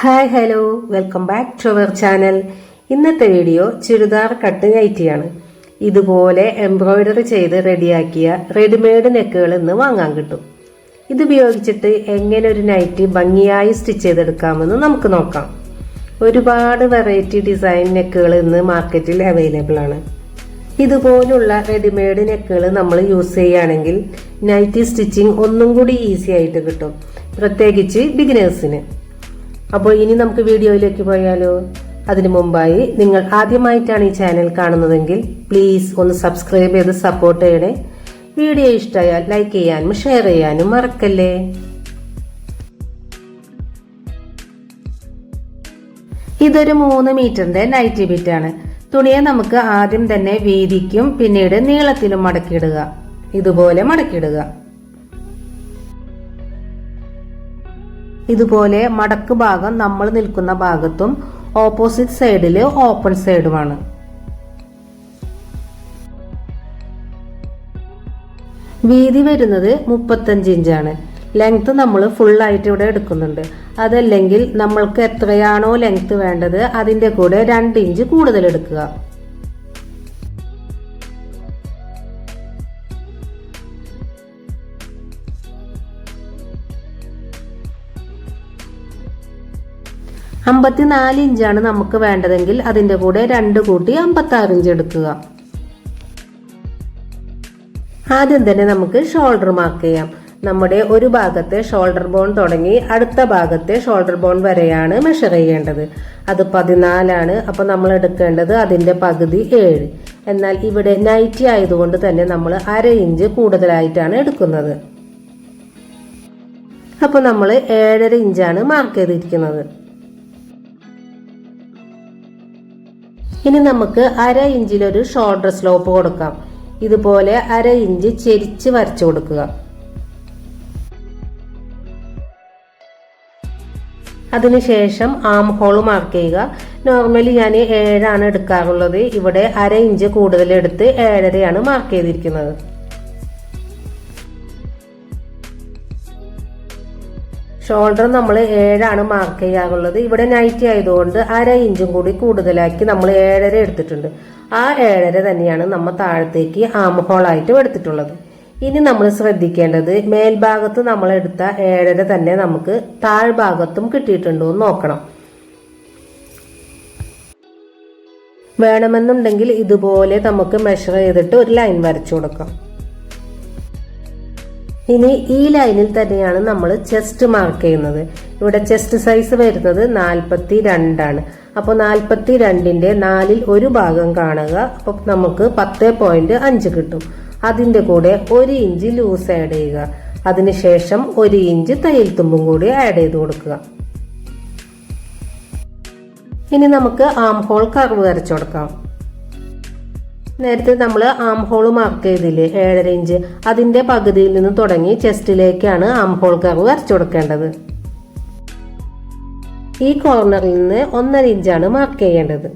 Hi hello. Welcome back to our channel. ഇന്നത്തെ video churidar cut നൈറ്റിയാണ് ഇതുപോലെ എംബ്രോയിഡറി ചെയ്ത് റെഡിയാക്കിയ റെഡിമെയ്ഡ് നെക്കുകൾ ഇന്ന് വാങ്ങാൻ കിട്ടും. ഇത് ഉപയോഗിച്ചിട്ട് എങ്ങനെ ഒരു നൈറ്റി ഭംഗിയായി സ്റ്റിച്ച് ചെയ്തെടുക്കാമെന്ന് നമുക്ക് നോക്കാം. ഒരുപാട് വെറൈറ്റി ഡിസൈൻ നെക്കുകൾ ഇന്ന് മാർക്കറ്റിൽ അവൈലബിൾ ആണ്. ഇതുപോലുള്ള റെഡിമെയ്ഡ് നെക്കുകൾ നമ്മൾ യൂസ് ചെയ്യുകയാണെങ്കിൽ നൈറ്റി സ്റ്റിച്ചിങ് ഒന്നും കൂടി ഈസി ആയിട്ട് കിട്ടും. പ്രത്യേകിച്ച് ബിഗിനേഴ്സിന് അപ്പോൾ ഇനി നമുക്ക് വീഡിയോയിലേക്ക് പോയാലോ? അതിനു മുമ്പായി നിങ്ങൾ ആദ്യമായിട്ടാണ് ഈ ചാനൽ കാണുന്നതെങ്കിൽ പ്ലീസ് ഒന്ന് സബ്സ്ക്രൈബ് ചെയ്ത് സപ്പോർട്ട് ചെയ്യണേ. വീഡിയോ ഇഷ്ടമായാൽ ലൈക്ക് ചെയ്യാനും ഷെയർ ചെയ്യാനും മറക്കല്ലേ? ഇതൊരു മൂന്ന് മീറ്ററിന്റെ നൈറ്റി ബിറ്റാണ് തുണിയെ നമുക്ക് ആദ്യം തന്നെ വീതിക്കും പിന്നീട് നീളത്തിലും മടക്കിയിടുക. ഇതുപോലെ മടക്കിയിടുക. ഇതുപോലെ മടക്ക് ഭാഗം നമ്മൾ നിൽക്കുന്ന ഭാഗത്തും ഓപ്പോസിറ്റ് സൈഡിൽ ഓപ്പൺ സൈഡുമാണ് വീതി വരുന്നത് മുപ്പത്തഞ്ച് ഇഞ്ചാണ് ലെങ്ത് നമ്മൾ ഫുള്ളായിട്ട് ഇവിടെ എടുക്കുന്നുണ്ട്. അതല്ലെങ്കിൽ നമ്മൾക്ക് എത്രയാണോ ലെങ്ത് വേണ്ടത് അതിന്റെ കൂടെ രണ്ട് ഇഞ്ച് കൂടുതൽ എടുക്കുക. അമ്പത്തിനാല് ഇഞ്ചാണ് നമുക്ക് വേണ്ടതെങ്കിൽ അതിന്റെ കൂടെ രണ്ട് കൂട്ടി അമ്പത്താറ് ഇഞ്ച് എടുക്കുക. ആദ്യം തന്നെ നമുക്ക് ഷോൾഡർ മാർക്ക് ചെയ്യാം. നമ്മുടെ ഒരു ഭാഗത്തെ ഷോൾഡർ ബോൺ തുടങ്ങി അടുത്ത ഭാഗത്തെ ഷോൾഡർ ബോൺ വരെയാണ് മെഷർ ചെയ്യേണ്ടത്. അത് പതിനാലാണ്. അപ്പോൾ നമ്മൾ എടുക്കേണ്ടത് അതിന്റെ പകുതി ഏഴ്. എന്നാൽ ഇവിടെ നൈറ്റി ആയതുകൊണ്ട് തന്നെ നമ്മൾ അര ഇഞ്ച് കൂടുതലായിട്ടാണ് എടുക്കുന്നത്. അപ്പോൾ നമ്മൾ ഏഴര ഇഞ്ചാണ് മാർക്ക് ചെയ്തിരിക്കുന്നത്. ഇനി നമുക്ക് അര ഇഞ്ചിലൊരു ഷോൾഡർ സ്ലോപ്പ് കൊടുക്കാം. ഇതുപോലെ അര ഇഞ്ച് ചെരിച്ച് വരച്ചു കൊടുക്കുക. അതിനുശേഷം ആം ഹോൾ മാർക്ക് ചെയ്യുക. നോർമലി ഞാൻ ഏഴാണ് എടുക്കാറുള്ളത്. ഇവിടെ അര ഇഞ്ച് കൂടുതൽ എടുത്ത് ഏഴരയാണ് മാർക്ക് ചെയ്തിരിക്കുന്നത്. ഷോൾഡർ നമ്മൾ ഏഴാണ് മാർക്ക് ചെയ്യാറുള്ളത്. ഇവിടെ നൈറ്റി ആയതുകൊണ്ട് അര ഇഞ്ചും കൂടി കൂടുതലാക്കി നമ്മൾ ഏഴര എടുത്തിട്ടുണ്ട്. ആ ഏഴര തന്നെയാണ് നമ്മൾ താഴത്തേക്ക് ആം ഹോളായിട്ട് എടുത്തിട്ടുള്ളത്. ഇനി നമ്മൾ ശ്രദ്ധിക്കേണ്ടത് മേൽഭാഗത്ത് നമ്മൾ എടുത്ത ഏഴര തന്നെ നമുക്ക് താഴ്ഭാഗത്തും കിട്ടിയിട്ടുണ്ടോ എന്ന് നോക്കണം. വേണമെന്നുണ്ടെങ്കിൽ ഇതുപോലെ നമുക്ക് മെഷർ ചെയ്തിട്ട് ഒരു ലൈൻ വരച്ചു കൊടുക്കാം. ഇനി ഈ ലൈനിൽ തന്നെയാണ് നമ്മൾ ചെസ്റ്റ് മാർക്ക് ചെയ്യുന്നത്. ഇവിടെ ചെസ്റ്റ് സൈസ് വരുന്നത് നാൽപ്പത്തി രണ്ടാണ് അപ്പോൾ നാൽപ്പത്തി രണ്ടിന്റെ നാലിൽ ഒരു ഭാഗം കാണുക. അപ്പോൾ നമുക്ക് പത്ത് പോയിന്റ് അഞ്ച് കിട്ടും. അതിന്റെ കൂടെ ഒരു ഇഞ്ച് ലൂസ് ആഡ് ചെയ്യുക. അതിനുശേഷം ഒരു ഇഞ്ച് തയ്യൽ തുമ്പും കൂടി ആഡ് ചെയ്ത് കൊടുക്കുക. ഇനി നമുക്ക് ആം ഹോൾ കർവ് വരച്ചു കൊടുക്കാം. നേരത്തെ നമ്മൾ ആം ഹോൾ മാർക്ക് ചെയ്തില്ലേ? ഏഴര ഇഞ്ച് അതിന്റെ പകുതിയിൽ നിന്ന് തുടങ്ങി ചെസ്റ്റിലേക്കാണ് ആം ഹോൾ കർവ് വരച്ചു കൊടുക്കേണ്ടത്. ഈ കോർണറിൽ നിന്ന് ഒന്നര ഇഞ്ചാണ് മാർക്ക് ചെയ്യേണ്ടത്.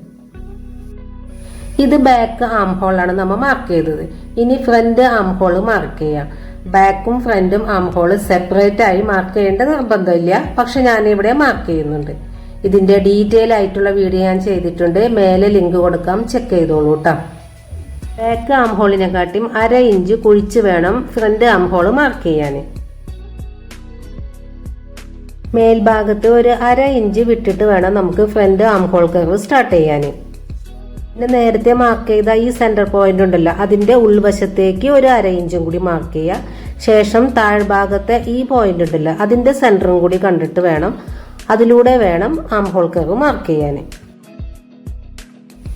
ഇത് ബാക്ക് ആം ഹോളാണ് നമ്മൾ മാർക്ക് ചെയ്തത്. ഇനി ഫ്രണ്ട് ആം ഹോൾ മാർക്ക് ചെയ്യാം. ബാക്കും ഫ്രണ്ടും ആം ഹോൾ സെപ്പറേറ്റ് ആയി മാർക്ക് ചെയ്യേണ്ട നിർബന്ധമില്ല. പക്ഷെ ഞാൻ ഇവിടെ മാർക്ക് ചെയ്യുന്നുണ്ട്. ഇതിന്റെ ഡീറ്റെയിൽ ആയിട്ടുള്ള വീഡിയോ ഞാൻ ചെയ്തിട്ടുണ്ട്. മേലെ ലിങ്ക് കൊടുക്കാം. ചെക്ക് ചെയ്തോളൂ കേട്ടോ ബാക്ക് ആം ഹോളിനെക്കാട്ടിയും അര ഇഞ്ച് കുഴിച്ച് വേണം ഫ്രണ്ട് ആം ഹോൾ മാർക്ക് ചെയ്യാൻ മേൽഭാഗത്ത് ഒരു അര ഇഞ്ച് വിട്ടിട്ട് വേണം നമുക്ക് front arm hole curve start ചെയ്യാൻ പിന്നെ നേരത്തെ മാർക്ക് ചെയ്ത ഈ സെന്റർ പോയിന്റ് ഉണ്ടല്ലോ അതിന്റെ ഉൾവശത്തേക്ക് ഒരു അര ഇഞ്ചും കൂടി മാർക്ക് ചെയ്യുക ശേഷം താഴ്ഭാഗത്തെ ഈ പോയിന്റ് ഉണ്ടല്ലോ അതിന്റെ സെന്ററും കൂടി കണ്ടിട്ട് വേണം അതിലൂടെ വേണം ആം ഹോൾ കർവ് മാർക്ക് ചെയ്യാൻ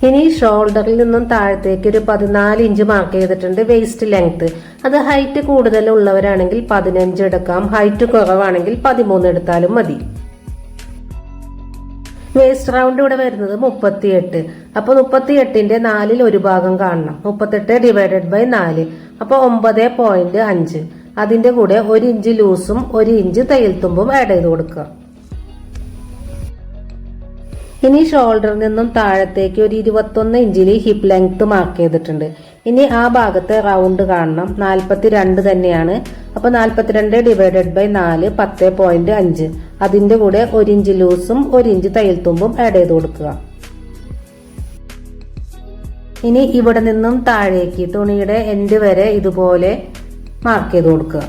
ഇനി ഷോൾഡറിൽ നിന്നും താഴത്തേക്ക് ഒരു പതിനാല് ഇഞ്ച് മാർക്ക് ചെയ്തിട്ടുണ്ട് വേസ്റ്റ് ലെങ്ത് അത് ഹൈറ്റ് കൂടുതലുള്ളവരാണെങ്കിൽ പതിനഞ്ച് എടുക്കാം. ഹൈറ്റ് കുറവാണെങ്കിൽ പതിമൂന്ന് എടുത്താലും മതി. വേസ്റ്റ് റൗണ്ട് ഇവിടെ വരുന്നത് മുപ്പത്തിയെട്ട്. അപ്പൊ മുപ്പത്തിയെട്ടിന്റെ നാലിൽ ഒരു ഭാഗം കാണണം. മുപ്പത്തെട്ട് ഡിവൈഡഡ് ബൈ നാല്. അപ്പൊ ഒമ്പത് പോയിന്റ് അഞ്ച്. അതിന്റെ കൂടെ ഒരു ഇഞ്ച് ലൂസും ഒരു ഇഞ്ച് തയ്യൽത്തുമ്പും ആഡ് ചെയ്ത് കൊടുക്കുക. ഇനി ഷോൾഡറിൽ നിന്നും താഴത്തേക്ക് ഒരു ഇരുപത്തൊന്ന് ഇഞ്ചിൽ ഹിപ്പ് ലെങ്ത് മാർക്ക് ചെയ്തിട്ടുണ്ട്. ഇനി ആ ഭാഗത്തെ റൗണ്ട് കാണണം. നാൽപ്പത്തി രണ്ട് തന്നെയാണ്. അപ്പോൾ നാൽപ്പത്തിരണ്ട് ഡിവൈഡഡ് ബൈ നാല് പത്ത് പോയിന്റ് അഞ്ച്. അതിന്റെ കൂടെ ഒരു ഇഞ്ച് ലൂസും ഒരു ഇഞ്ച് തയ്യൽ തുമ്പും ആഡ് ചെയ്ത് കൊടുക്കുക. ഇനി ഇവിടെ നിന്നും താഴേക്ക് തുണിയുടെ എൻഡ് വരെ ഇതുപോലെ മാർക്ക് ചെയ്ത് കൊടുക്കുക.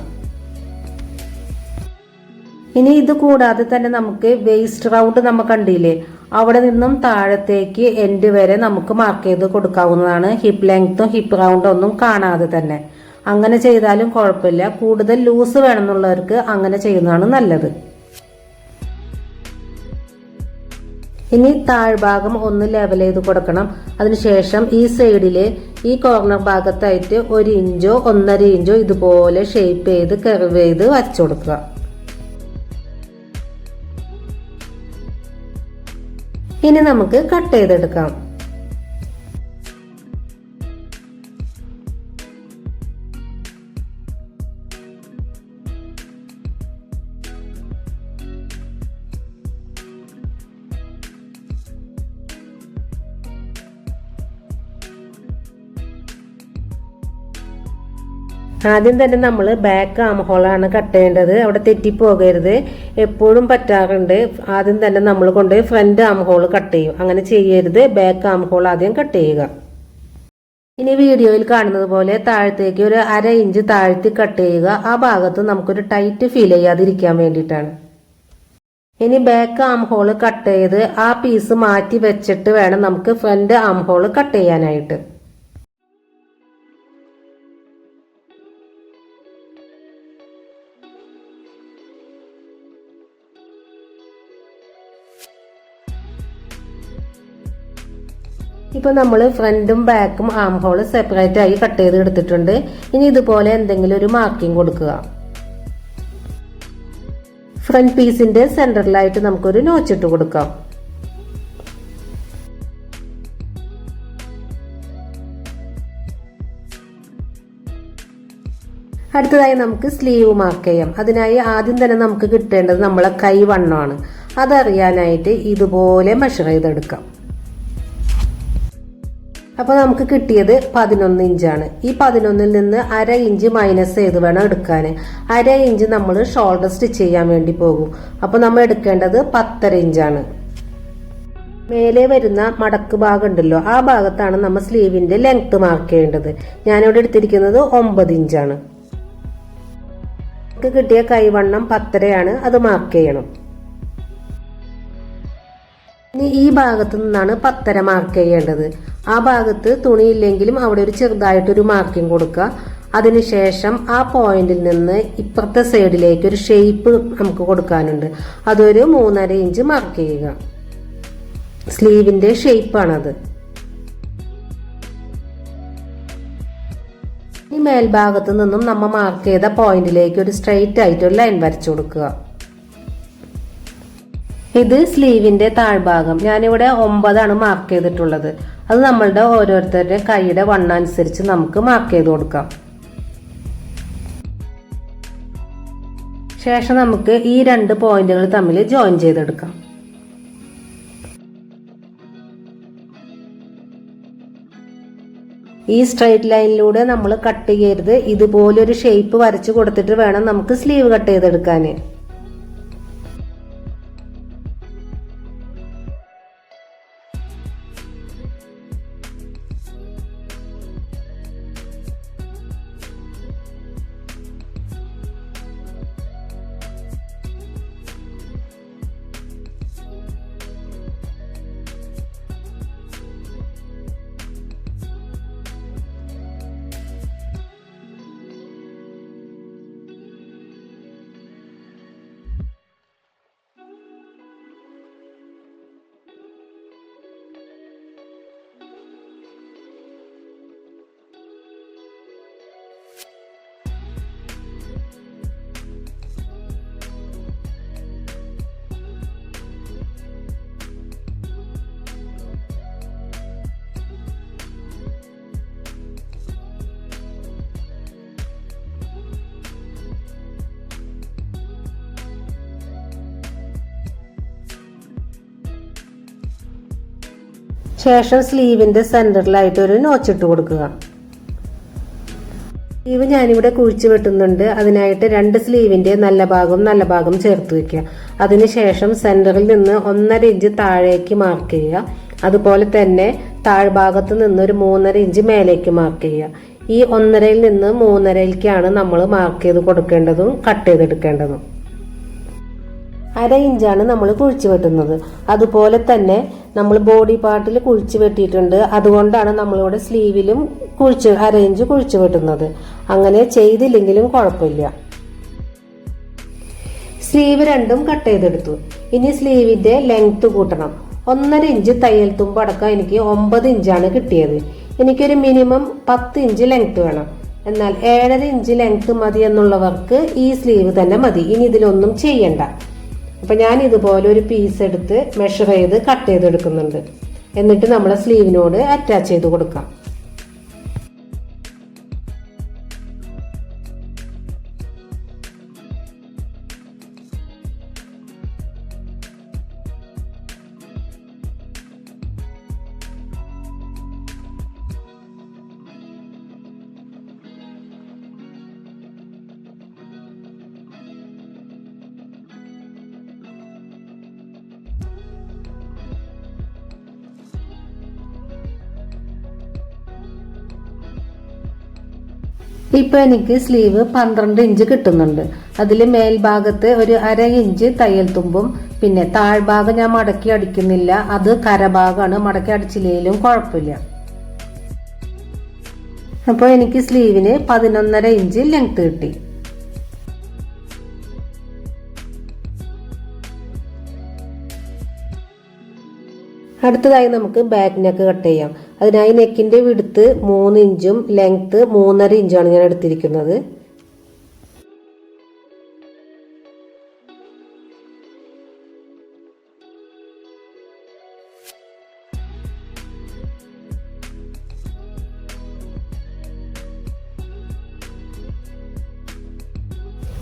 ഇനി ഇത് കൂടാതെ തന്നെ നമുക്ക് വേസ്റ്റ് റൗണ്ട് നമ്മൾ കണ്ടില്ലേ? അവിടെ നിന്നും താഴത്തേക്ക് എൻഡ് വരെ നമുക്ക് മാർക്ക് ചെയ്ത് കൊടുക്കാവുന്നതാണ്. ഹിപ്പ് ലെങ്ത്തും ഹിപ്പ് റൗണ്ടും ഒന്നും കാണാതെ തന്നെ. അങ്ങനെ ചെയ്താലും കുഴപ്പമില്ല. കൂടുതൽ ലൂസ് വേണമെന്നുള്ളവർക്ക് അങ്ങനെ ചെയ്യുന്നതാണ് നല്ലത്. ഇനി താഴ്ഭാഗം ഒന്ന് ലെവൽ ചെയ്ത് കൊടുക്കണം. അതിനുശേഷം ഈ സൈഡിൽ ഈ കോർണർ ഭാഗത്തായിട്ട് ഒരു ഇഞ്ചോ ഒന്നര ഇഞ്ചോ ഇതുപോലെ ഷേപ്പ് ചെയ്ത് കർവ് ചെയ്ത് വച്ചു കൊടുക്കുക. ഇനി നമുക്ക് കട്ട് ചെയ്തെടുക്കാം. ആദ്യം തന്നെ നമ്മൾ ബാക്ക് ആം ഹോളാണ് കട്ട് ചെയ്യേണ്ടത്. അവിടെ തെറ്റിപ്പോകരുത് എപ്പോഴും പറ്റാറുണ്ട്. ആദ്യം തന്നെ നമ്മൾ കൊണ്ട് ഫ്രണ്ട് ആം ഹോൾ കട്ട് ചെയ്യും. അങ്ങനെ ചെയ്യരുത്. ബാക്ക് ആം ഹോൾ ആദ്യം കട്ട് ചെയ്യുക. ഇനി വീഡിയോയിൽ കാണുന്നത് പോലെ താഴത്തേക്ക് ഒരു അര ഇഞ്ച് താഴ്ത്തി കട്ട് ചെയ്യുക. ആ ഭാഗത്ത് നമുക്കൊരു ടൈറ്റ് ഫീൽ ചെയ്യാതിരിക്കാൻ വേണ്ടിയിട്ടാണ്. ഇനി ബാക്ക് ആം ഹോൾ കട്ട് ചെയ്ത് ആ പീസ് മാറ്റി വെച്ചിട്ട് വേണം നമുക്ക് ഫ്രണ്ട് ആം ഹോൾ കട്ട് ചെയ്യാനായിട്ട്. ഇപ്പോൾ നമ്മൾ ഫ്രണ്ടും ബാക്കും ആം ഹോൾ സെപ്പറേറ്റ് ആയി കട്ട് ചെയ്ത് എടുത്തിട്ടുണ്ട്. ഇനി ഇതുപോലെ എന്തെങ്കിലും ഒരു മാർക്കിംഗ് കൊടുക്കുക. ഫ്രണ്ട് പീസിന്റെ സെന്ററിലായിട്ട് നമുക്കൊരു നോച്ചിട്ട് കൊടുക്കാം. അടുത്തതായി നമുക്ക് സ്ലീവ് മാർക്ക് ചെയ്യാം. അതിനായി ആദ്യം തന്നെ നമുക്ക് കിട്ടേണ്ടത് നമ്മളെ കൈ വണ്ണമാണ്. അതറിയാനായിട്ട് ഇതുപോലെ മെഷർ ചെയ്തെടുക്കാം. അപ്പോൾ നമുക്ക് കിട്ടിയത് പതിനൊന്ന് ഇഞ്ചാണ്. ഈ പതിനൊന്നിൽ നിന്ന് അര ഇഞ്ച് മൈനസ് ചെയ്ത് വേണം എടുക്കാൻ അര ഇഞ്ച് നമ്മൾ ഷോൾഡർ സ്റ്റിച്ച് ചെയ്യാൻ വേണ്ടി പോകും. അപ്പോൾ നമ്മൾ എടുക്കേണ്ടത് പത്തര ഇഞ്ചാണ്. മേലെ വരുന്ന മടക്ക് ഭാഗം ഉണ്ടല്ലോ ആ ഭാഗത്താണ് നമ്മൾ സ്ലീവിന്റെ ലെങ്ത് മാർക്ക് ചെയ്യേണ്ടത്. ഞാനിവിടെ എടുത്തിരിക്കുന്നത് ഒമ്പത് ഇഞ്ചാണ്. കിട്ടിയ കൈവണ്ണം പത്തരയാണ് അത് മാർക്ക് ചെയ്യണം. ഇനി ഈ ഭാഗത്ത് നിന്നാണ് പത്തര മാർക്ക് ചെയ്യേണ്ടത്. ആ ഭാഗത്ത് തുണിയില്ലെങ്കിലും അവിടെ ഒരു ചെറുതായിട്ടൊരു മാർക്കിംഗ് കൊടുക്കുക. അതിനുശേഷം ആ പോയിന്റിൽ നിന്ന് ഇപ്പുറത്തെ സൈഡിലേക്ക് ഒരു ഷേപ്പ് നമുക്ക് കൊടുക്കാനുണ്ട്. അതൊരു മൂന്നര ഇഞ്ച് മാർക്ക് ചെയ്യുക. സ്ലീവിന്റെ ഷേപ്പാണത് ഈ മേൽഭാഗത്ത് നിന്നും നമ്മൾ മാർക്ക് ചെയ്ത പോയിന്റിലേക്ക് ഒരു സ്ട്രെയിറ്റ് ആയിട്ട് ഒരു ലൈൻ വരച്ചു കൊടുക്കുക. ഇത് സ്ലീവിന്റെ താഴ്ഭാഗം. ഞാനിവിടെ ഒമ്പതാണ് മാർക്ക് ചെയ്തിട്ടുള്ളത്. അത് നമ്മളുടെ ഓരോരുത്തരുടെ കൈയുടെ വണ്ണനുസരിച്ച് നമുക്ക് മാർക്ക് ചെയ്ത് കൊടുക്കാം. ശേഷം നമുക്ക് ഈ രണ്ട് പോയിന്റുകൾ തമ്മിൽ ജോയിൻ ചെയ്തെടുക്കാം. ഈ സ്ട്രൈറ്റ് ലൈനിലൂടെ നമ്മൾ കട്ട് ചെയ്യരുത്. ഇതുപോലൊരു ഷേപ്പ് വരച്ച് കൊടുത്തിട്ട് വേണം നമുക്ക് സ്ലീവ് കട്ട് ചെയ്തെടുക്കാൻ ശേഷം സ്ലീവിന്റെ സെന്ററിലായിട്ട് ഒരു നോച്ചിട്ട് കൊടുക്കുക. സ്ലീവ് ഞാനിവിടെ കുഴിച്ചു വെട്ടുന്നുണ്ട്. അതിനായിട്ട് രണ്ട് സ്ലീവിന്റെ നല്ല ഭാഗവും നല്ല ഭാഗം ചേർത്ത് വെക്കുക. അതിനുശേഷം സെന്ററിൽ നിന്ന് ഒന്നര ഇഞ്ച് താഴേക്ക് മാർക്ക് ചെയ്യുക. അതുപോലെ തന്നെ താഴ്ഭാഗത്ത് നിന്ന് ഒരു മൂന്നര ഇഞ്ച് മേലേക്ക് മാർക്ക് ചെയ്യുക. ഈ ഒന്നരയിൽ നിന്ന് മൂന്നരയിലേക്കാണ് നമ്മൾ മാർക്ക് ചെയ്ത് കൊടുക്കേണ്ടതും കട്ട് ചെയ്തെടുക്കേണ്ടതും. അര ഇഞ്ചാണ് നമ്മൾ കുഴിച്ചു വെട്ടുന്നത്. അതുപോലെ തന്നെ നമ്മൾ ബോഡി പാർട്ടിൽ കുഴിച്ചു വെട്ടിയിട്ടുണ്ട്. അതുകൊണ്ടാണ് നമ്മളിവിടെ സ്ലീവിലും കുഴിച്ച് അര ഇഞ്ച് കുഴിച്ചു വെട്ടുന്നത്. അങ്ങനെ ചെയ്തില്ലെങ്കിലും കുഴപ്പമില്ല. സ്ലീവ് രണ്ടും കട്ട് ചെയ്തെടുത്തു. ഇനി സ്ലീവിന്റെ ലെങ്ത് കൂട്ടണം. ഒന്നര ഇഞ്ച് തയ്യൽ തുമ്പ് അടക്കം എനിക്ക് ഒമ്പത് ഇഞ്ചാണ് കിട്ടിയത്. എനിക്കൊരു മിനിമം പത്ത് ഇഞ്ച് ലെങ്ത് വേണം. എന്നാൽ ഏഴര ഇഞ്ച് ലെങ്ത് മതി എന്നുള്ളവർക്ക് ഈ സ്ലീവ് തന്നെ മതി. ഇനി ഇതിലൊന്നും ചെയ്യണ്ട. അപ്പൊ ഞാൻ ഇതുപോലെ ഒരു പീസ് എടുത്ത് മെഷർ ചെയ്ത് കട്ട് ചെയ്തെടുക്കുന്നുണ്ട്. എന്നിട്ട് നമ്മളെ സ്ലീവിനോട് അറ്റാച്ച് ചെയ്ത് കൊടുക്കാം. ഇപ്പൊ എനിക്ക് സ്ലീവ് പന്ത്രണ്ട് ഇഞ്ച് കിട്ടുന്നുണ്ട്. അതിൽ മേൽഭാഗത്ത് ഒരു അര ഇഞ്ച് തയ്യൽ തുമ്പും പിന്നെ താഴ്ഭാഗം ഞാൻ മടക്കി അടിക്കുന്നില്ല. അത് കരഭാഗമാണ്. മടക്കി അടിച്ചില്ലെങ്കിലും കുഴപ്പമില്ല. അപ്പോൾ എനിക്ക് സ്ലീവിന് പതിനൊന്നര ഇഞ്ച് ലെങ്ത് കിട്ടി. അടുത്തതായി നമുക്ക് ബാക്ക് നെക്ക് കട്ട് ചെയ്യാം. അതിനായി നെക്കിന്റെ വിടുത്ത് മൂന്ന് ഇഞ്ചും ലെങ്ത്ത് മൂന്നര ഇഞ്ചാണ് ഞാൻ എടുത്തിരിക്കുന്നത്.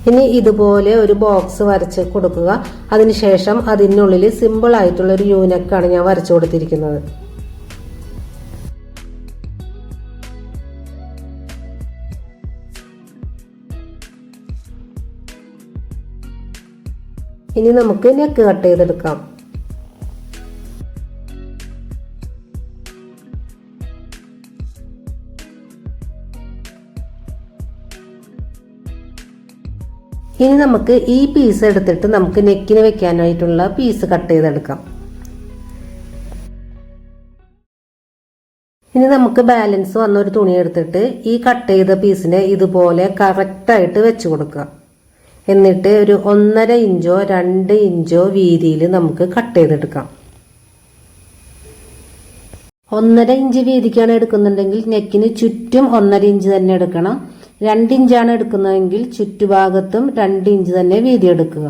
ഇനി ഇതുപോലെ ഒരു ബോക്സ് വരച്ച് കൊടുക്കുക. അതിനുശേഷം അതിനുള്ളിൽ സിമ്പിൾ ആയിട്ടുള്ള ഒരു യൂനക്കാണ് ഞാൻ വരച്ചു കൊടുത്തിരിക്കുന്നത്. ഇനി നമുക്ക് നെക്ക് കട്ട് ചെയ്തെടുക്കാം. ഇനി നമുക്ക് ഈ പീസ് എടുത്തിട്ട് നമുക്ക് നെക്കിന് വെക്കാനായിട്ടുള്ള പീസ് കട്ട് ചെയ്തെടുക്കാം. ഇനി നമുക്ക് ബാലൻസ് വന്ന ഒരു തുണി എടുത്തിട്ട് ഈ കട്ട് ചെയ്ത പീസിനെ ഇതുപോലെ കറക്റ്റായിട്ട് വെച്ച് കൊടുക്കുക. എന്നിട്ട് ഒരു ഒന്നര ഇഞ്ചോ രണ്ട് ഇഞ്ചോ വീതിയിൽ നമുക്ക് കട്ട് ചെയ്തെടുക്കാം. ഒന്നര ഇഞ്ച് വീതിക്കാണ് എടുക്കുന്നുണ്ടെങ്കിൽ നെക്കിന് ചുറ്റും ഒന്നര ഇഞ്ച് തന്നെ എടുക്കണം. രണ്ട് ഇഞ്ചാണ് എടുക്കുന്നതെങ്കിൽ ചുറ്റുഭാഗത്തും രണ്ട് ഇഞ്ച് തന്നെ വീതി എടുക്കുക.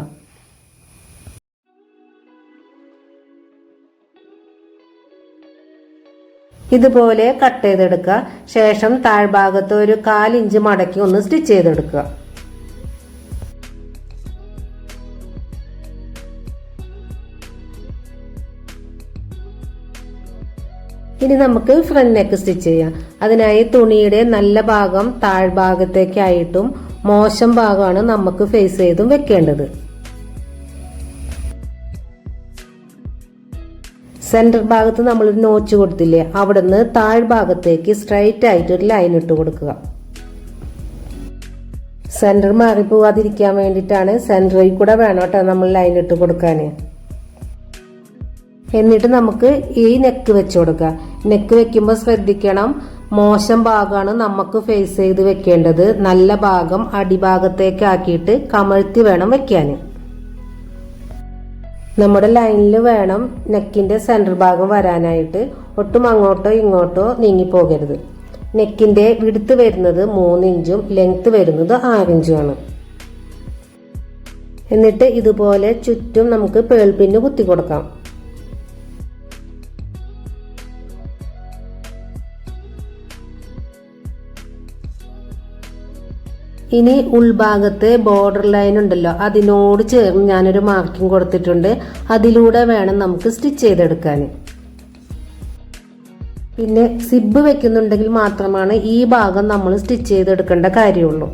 ഇതുപോലെ കട്ട് ചെയ്തെടുക്കുക. ശേഷം താഴ്ഭാഗത്ത് ഒരു കാലിഞ്ച് മടക്കി ഒന്ന് സ്റ്റിച്ച് ചെയ്തെടുക്കുക. ഇനി നമുക്ക് ഫ്രണ്ട് നെക്ക് സ്റ്റിച്ച് ചെയ്യാം. അതിനായി തുണിയുടെ നല്ല ഭാഗം താഴ്ഭാഗത്തേക്കായിട്ടും മോശം ഭാഗമാണ് നമുക്ക് ഫേസ് ചെയ്തും വെക്കേണ്ടത്. സെന്റർ ഭാഗത്ത് നമ്മൾ ഒരു നോച്ച് കൊടുത്തില്ലേ? അവിടുന്ന് താഴ്ഭാഗത്തേക്ക് സ്ട്രൈറ്റ് ആയിട്ട് ഒരു ലൈൻ ഇട്ട് കൊടുക്കുക. സെന്റർ മാറിപ്പോവാതിരിക്കാൻ വേണ്ടിയിട്ടാണ് സെന്ററിൽ കൂടെ വേണം കേട്ടോ നമ്മൾ ലൈൻ ഇട്ട് കൊടുക്കാൻ എന്നിട്ട് നമുക്ക് ഈ നെക്ക് വെച്ച് കൊടുക്കുക. നെക്ക് വെക്കുമ്പോൾ ശ്രദ്ധിക്കണം. മോശം ഭാഗമാണ് നമുക്ക് ഫേസ് ചെയ്ത് വെക്കേണ്ടത്. നല്ല ഭാഗം അടിഭാഗത്തേക്ക് ആക്കിയിട്ട് കമഴ്ത്തി വേണം വെക്കാൻ. നമ്മുടെ ലൈനിൽ വേണം നെക്കിന്റെ സെന്റർ ഭാഗം വരാനായിട്ട്. ഒട്ടും അങ്ങോട്ടോ ഇങ്ങോട്ടോ നീങ്ങി പോകരുത് നെക്കിന്റെ വിടുത്ത് വരുന്നത് മൂന്നിഞ്ചും ലെങ്ത്ത് ലെങ്ത് വരുന്നത് ആറിഞ്ചുമാണ് എന്നിട്ട് ഇതുപോലെ ചുറ്റും നമുക്ക് പേൾപ്പിന് കുത്തി കൊടുക്കാം. ഇനി ഉൾഭാഗത്ത് ബോർഡർ ലൈൻ ഉണ്ടല്ലോ അതിനോട് ചേർന്ന് ഞാനൊരു മാർക്കിംഗ് കൊടുത്തിട്ടുണ്ട്. അതിലൂടെ വേണം നമുക്ക് സ്റ്റിച്ച് ചെയ്തെടുക്കാൻ പിന്നെ സിബ് വെക്കുന്നുണ്ടെങ്കിൽ മാത്രമാണ് ഈ ഭാഗം നമ്മൾ സ്റ്റിച്ച് ചെയ്തെടുക്കേണ്ട കാര്യമുള്ളൂ.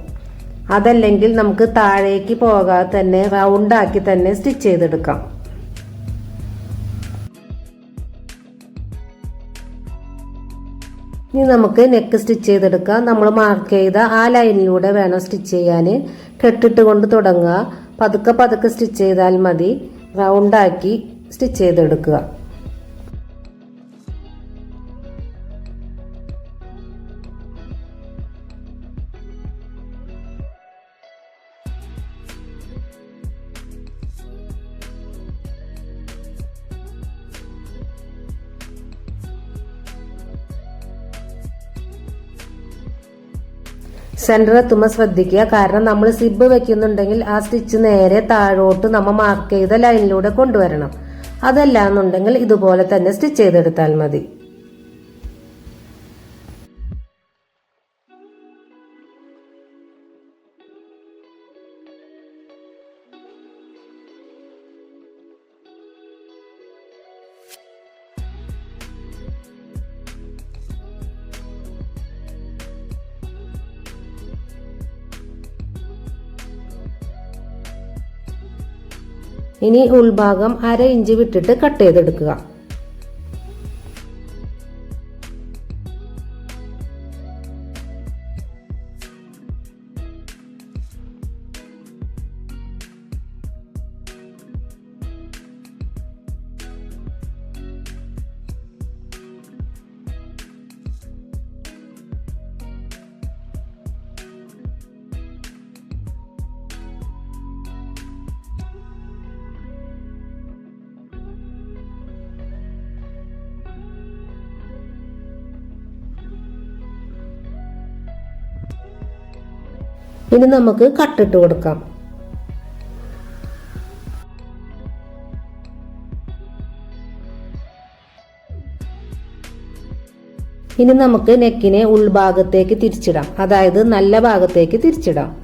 അതല്ലെങ്കിൽ നമുക്ക് താഴേക്ക് പോകാതെ തന്നെ റൗണ്ടാക്കി തന്നെ സ്റ്റിച്ച് ചെയ്തെടുക്കാം. ഇനി നമുക്ക് നെക്ക് സ്റ്റിച്ച് ചെയ്തെടുക്കാം. നമ്മൾ മാർക്ക് ചെയ്ത ആ ലൈനിലൂടെ വേണം സ്റ്റിച്ച് ചെയ്യാൻ. കെട്ടിട്ട് കൊണ്ട് തുടങ്ങുക. പതുക്കെ പതുക്കെ സ്റ്റിച്ച് ചെയ്താൽ മതി. റൗണ്ടാക്കി സ്റ്റിച്ച് ചെയ്തെടുക്കുക. സെന്റർ എത്തുമ്പോൾ ശ്രദ്ധിക്കുക. കാരണം നമ്മൾ സിബ് വെക്കുന്നുണ്ടെങ്കിൽ ആ സ്റ്റിച്ച് നേരെ താഴോട്ട് നമ്മൾ മാർക്ക് ചെയ്ത ലൈനിലൂടെ കൊണ്ടുവരണം. അതല്ല എന്നുണ്ടെങ്കിൽ ഇതുപോലെ തന്നെ സ്റ്റിച്ച് ചെയ്തെടുത്താൽ മതി. ഇനി ഉൾഭാഗം അര ഇഞ്ച് വിട്ടിട്ട് കട്ട് ചെയ്തെടുക്കുക. ഇനി നമുക്ക് കട്ടിട്ട് കൊടുക്കാം. ഇനി നമുക്ക് നെക്കിനെ ഉൾഭാഗത്തേക്ക് തിരിച്ചിടാം. അതായത് നല്ല ഭാഗത്തേക്ക് തിരിച്ചിടാം.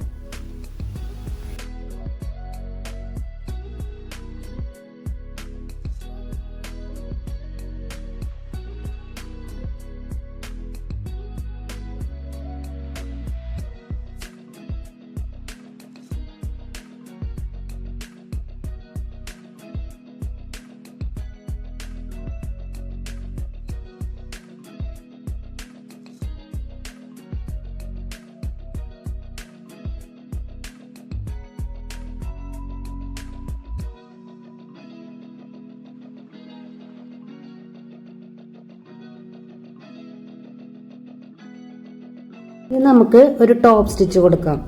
ഇനി നമുക്ക് ഒരു ടോപ്പ് സ്റ്റിച്ച് കൊടുക്കാം.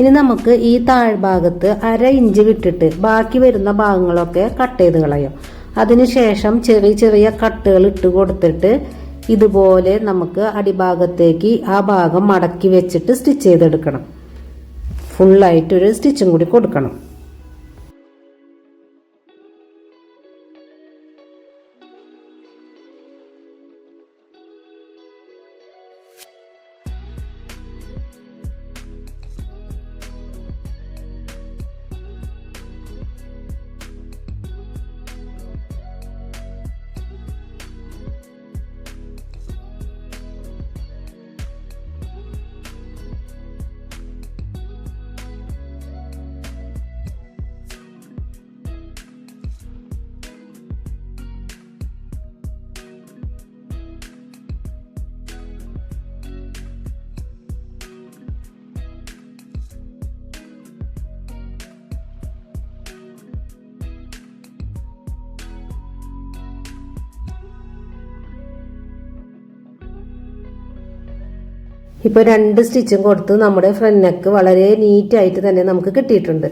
ഇനി നമുക്ക് ഈ താഴ്ഭാഗത്ത് അര ഇഞ്ച് വിട്ടിട്ട് ബാക്കി വരുന്ന ഭാഗങ്ങളൊക്കെ കട്ട് ചെയ്ത് കളയാം. അതിനുശേഷം ചെറിയ ചെറിയ കട്ടുകൾ ഇട്ട് കൊടുത്തിട്ട് ഇതുപോലെ നമുക്ക് അടിഭാഗത്തേക്ക് ആ ഭാഗം മടക്കി വെച്ചിട്ട് സ്റ്റിച്ച് ചെയ്തെടുക്കണം. ഫുള്ളായിട്ടൊരു സ്റ്റിച്ചും കൂടി കൊടുക്കണം. ഇപ്പോൾ രണ്ട് സ്റ്റിച്ചും കൊടുത്ത് നമ്മുടെ ഫ്രണ്ട് നെക്ക് വളരെ നീറ്റായിട്ട് തന്നെ നമുക്ക് കിട്ടിയിട്ടുണ്ട്.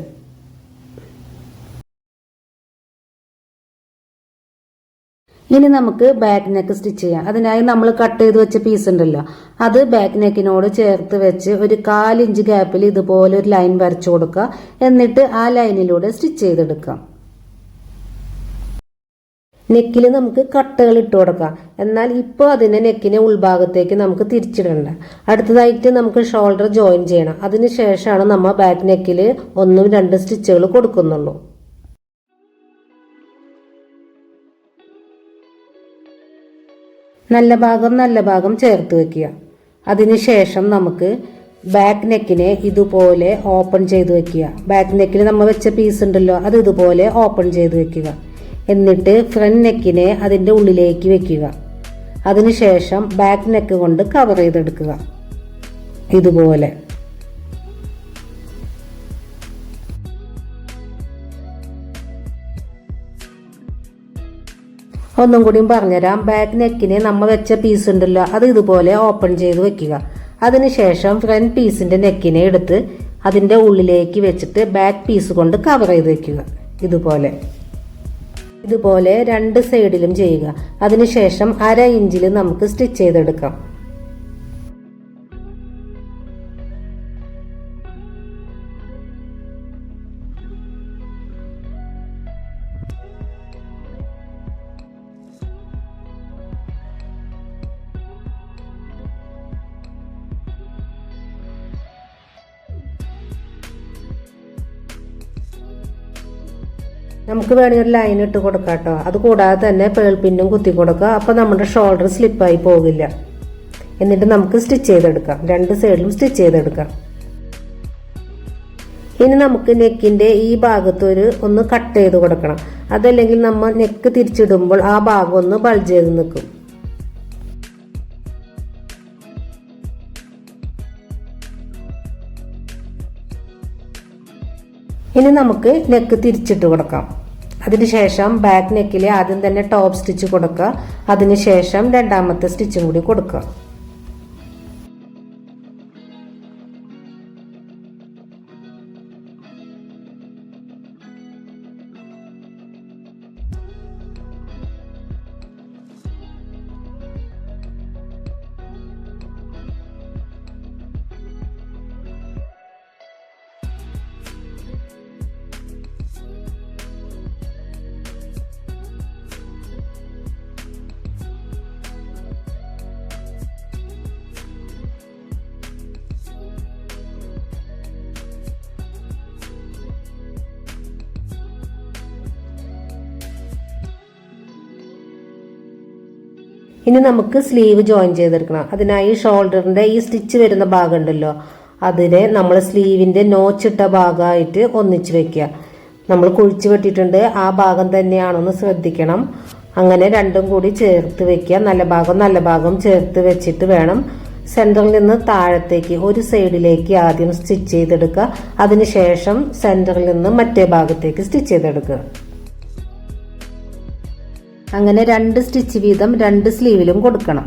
ഇനി നമുക്ക് ബാക്ക് നെക്ക് സ്റ്റിച്ച് ചെയ്യാം. അതിനായി നമ്മൾ കട്ട് ചെയ്ത് വെച്ച പീസ് ഉണ്ടല്ലോ. അത് ബാക്ക് നെക്കിനോട് ചേർത്ത് വെച്ച് ഒരു കാലിഞ്ച് ഗ്യാപ്പിൽ ഇതുപോലെ ഒരു ലൈൻ വരച്ചു കൊടുക്കുക. എന്നിട്ട് ആ ലൈനിലൂടെ സ്റ്റിച്ച് ചെയ്തെടുക്കാം നെക്കിൽ നമുക്ക് കട്ടകൾ ഇട്ട് കൊടുക്കാം. എന്നാൽ ഇപ്പോൾ അതിനെ നെക്കിനെ ഉൾഭാഗത്തേക്ക് നമുക്ക് തിരിച്ചിടണ്ട. അടുത്തതായിട്ട് നമുക്ക് ഷോൾഡർ ജോയിൻ ചെയ്യണം. അതിന് ശേഷമാണ് നമ്മൾ ബാക്ക് നെക്കിൽ ഒന്നും രണ്ട് സ്റ്റിച്ചുകൾ കൊടുക്കുന്നുള്ളൂ. നല്ല ഭാഗം നല്ല ഭാഗം ചേർത്ത് വെക്കുക. അതിനുശേഷം നമുക്ക് ബാക്ക് നെക്കിനെ ഇതുപോലെ ഓപ്പൺ ചെയ്ത് വെക്കുക. ബാക്ക് നെക്കിൽ നമ്മൾ വെച്ച പീസ് ഉണ്ടല്ലോ അത് ഇതുപോലെ ഓപ്പൺ ചെയ്ത് വെക്കുക. എന്നിട്ട് ഫ്രണ്ട് നെക്കിനെ അതിന്റെ ഉള്ളിലേക്ക് വെക്കുക. അതിനുശേഷം ബാക്ക് നെക്ക് കൊണ്ട് കവർ ചെയ്തെടുക്കുക. ഇതുപോലെ. ഒന്നും കൂടിയും പറഞ്ഞുതരാം. ബാക്ക് നെക്കിനെ നമ്മൾ വെച്ച പീസ് ഉണ്ടല്ലോ അത് ഇതുപോലെ ഓപ്പൺ ചെയ്ത് വെക്കുക. അതിനുശേഷം ഫ്രണ്ട് പീസിന്റെ നെക്കിനെ എടുത്ത് അതിന്റെ ഉള്ളിലേക്ക് വെച്ചിട്ട് ബാക്ക് പീസ് കൊണ്ട് കവർ ചെയ്ത് വെക്കുക. ഇതുപോലെ. ഇതുപോലെ രണ്ട് സൈഡിലും ചെയ്യുക. അതിനുശേഷം അര ഇഞ്ചിൽ നമുക്ക് സ്റ്റിച്ച് ചെയ്തെടുക്കാം. നമുക്ക് വേണമെങ്കിൽ ഒരു ലൈൻ ഇട്ട് കൊടുക്കാം കേട്ടോ. അത് കൂടാതെ തന്നെ പേൾ പിന്നും കുത്തി കൊടുക്കുക. അപ്പോൾ നമ്മുടെ ഷോൾഡർ സ്ലിപ്പായി പോകില്ല. എന്നിട്ട് നമുക്ക് സ്റ്റിച്ച് ചെയ്തെടുക്കാം. രണ്ട് സൈഡിലും സ്റ്റിച്ച് ചെയ്തെടുക്കാം. ഇനി നമുക്ക് നെക്കിന്റെ ഈ ഭാഗത്തൊരു ഒന്ന് കട്ട് ചെയ്ത് കൊടുക്കണം. അതല്ലെങ്കിൽ നമ്മൾ നെക്ക് തിരിച്ചിടുമ്പോൾ ആ ഭാഗം ഒന്ന് ബൾജ് ചെയ്ത് നിൽക്കും. ഇനി നമുക്ക് നെക്ക് തിരിച്ചിട്ട് കൊടുക്കാം. അതിനുശേഷം ബാക്ക് നെക്കിൽ ആദ്യം തന്നെ ടോപ്പ് സ്റ്റിച്ച് കൊടുക്കുക. അതിനുശേഷം രണ്ടാമത്തെ സ്റ്റിച്ചും കൂടി കൊടുക്കുക. ഇനി നമുക്ക് സ്ലീവ് ജോയിൻ ചെയ്തെടുക്കണം. അതിനായി ഷോൾഡറിന്റെ ഈ സ്റ്റിച്ച് വരുന്ന ഭാഗം ഉണ്ടല്ലോ അതിനെ നമ്മൾ സ്ലീവിന്റെ നോച്ചിട്ട ഭാഗമായിട്ട് ഒന്നിച്ച് വെക്കുക. നമ്മൾ കുഴിച്ചു വെട്ടിയിട്ടുണ്ട്. ആ ഭാഗം തന്നെയാണെന്ന് ശ്രദ്ധിക്കണം. അങ്ങനെ രണ്ടും കൂടി ചേർത്ത് വെക്കുക. നല്ല ഭാഗം നല്ല ഭാഗം ചേർത്ത് വെച്ചിട്ട് വേണം സെന്ററിൽ നിന്ന് താഴത്തേക്ക് ഒരു സൈഡിലേക്ക് ആദ്യം സ്റ്റിച്ച് ചെയ്തെടുക്കുക. അതിനുശേഷം സെന്ററിൽ നിന്ന് മറ്റേ ഭാഗത്തേക്ക് സ്റ്റിച്ച് ചെയ്തെടുക്കുക. അങ്ങനെ രണ്ട് സ്റ്റിച്ച് വീതം രണ്ട് സ്ലീവിലും കൊടുക്കണം.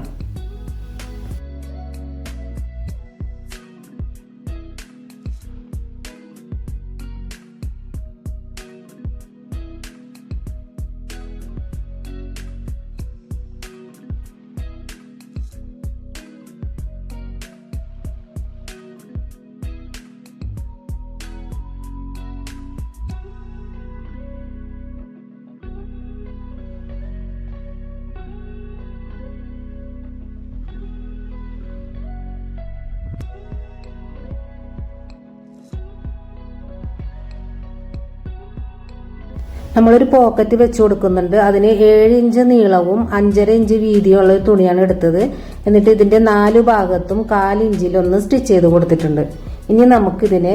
നമ്മളൊരു പോക്കറ്റ് വെച്ച് കൊടുക്കുന്നുണ്ട്. അതിന് ഏഴ് ഇഞ്ച് നീളവും അഞ്ചര ഇഞ്ച് വീതിയുള്ള ഒരു തുണിയാണ് എടുത്തത്. എന്നിട്ട് ഇതിന്റെ നാല് ഭാഗത്തും കാലിഞ്ചിലൊന്ന് സ്റ്റിച്ച് ചെയ്ത് കൊടുത്തിട്ടുണ്ട്. ഇനി നമുക്കിതിനെ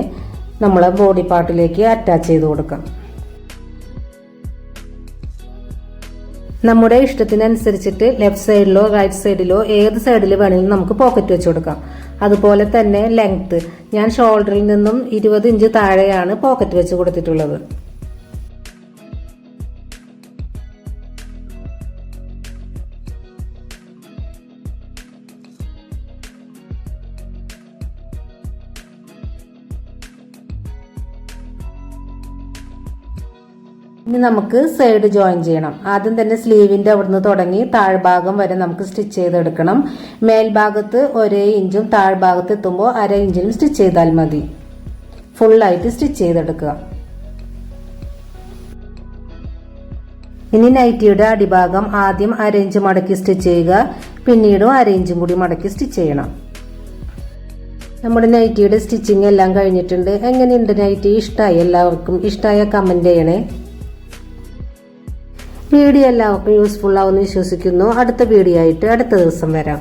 നമ്മളെ ബോഡി പാർട്ടിലേക്ക് അറ്റാച്ച് ചെയ്ത് കൊടുക്കാം. നമ്മുടെ ഇഷ്ടത്തിനനുസരിച്ചിട്ട് ലെഫ്റ്റ് സൈഡിലോ റൈറ്റ് സൈഡിലോ ഏത് സൈഡിൽ വേണമെങ്കിലും നമുക്ക് പോക്കറ്റ് വെച്ച് കൊടുക്കാം. അതുപോലെ തന്നെ ലെങ്ത്ത് ഞാൻ ഷോൾഡറിൽ നിന്നും ഇരുപത് ഇഞ്ച് താഴെയാണ് പോക്കറ്റ് വെച്ച് കൊടുത്തിട്ടുള്ളത്. ഇനി നമുക്ക് സൈഡ് ജോയിൻ ചെയ്യണം. ആദ്യം തന്നെ സ്ലീവിന്റെ അവിടുന്ന് തുടങ്ങി താഴ്ഭാഗം വരെ നമുക്ക് സ്റ്റിച്ച് ചെയ്തെടുക്കണം. മേൽഭാഗത്ത് ഒരേ ഇഞ്ചും താഴ്ഭാഗത്ത് എത്തുമ്പോൾ അര ഇഞ്ചിലും സ്റ്റിച്ച് ചെയ്താൽ മതി. ഫുള്ളായിട്ട് സ്റ്റിച്ച് ചെയ്തെടുക്കുക. ഇനി നൈറ്റിയുടെ അടിഭാഗം ആദ്യം അരയിഞ്ച് മടക്കി സ്റ്റിച്ച് ചെയ്യുക. പിന്നീടും അരയിഞ്ചും കൂടി മടക്കി സ്റ്റിച്ച് ചെയ്യണം. നമ്മുടെ നൈറ്റിയുടെ സ്റ്റിച്ചിങ് എല്ലാം കഴിഞ്ഞിട്ടുണ്ട്. എങ്ങനെയുണ്ട് നൈറ്റി ഇഷ്ടമായി എല്ലാവർക്കും ഇഷ്ടമായ കമന്റ് ചെയ്യണേ. വീഡിയോ എല്ലാവർക്കും യൂസ്ഫുൾ ആവുമെന്ന് വിശ്വസിക്കുന്നു. അടുത്ത വീഡിയോ ആയിട്ട് അടുത്ത ദിവസം വരാം.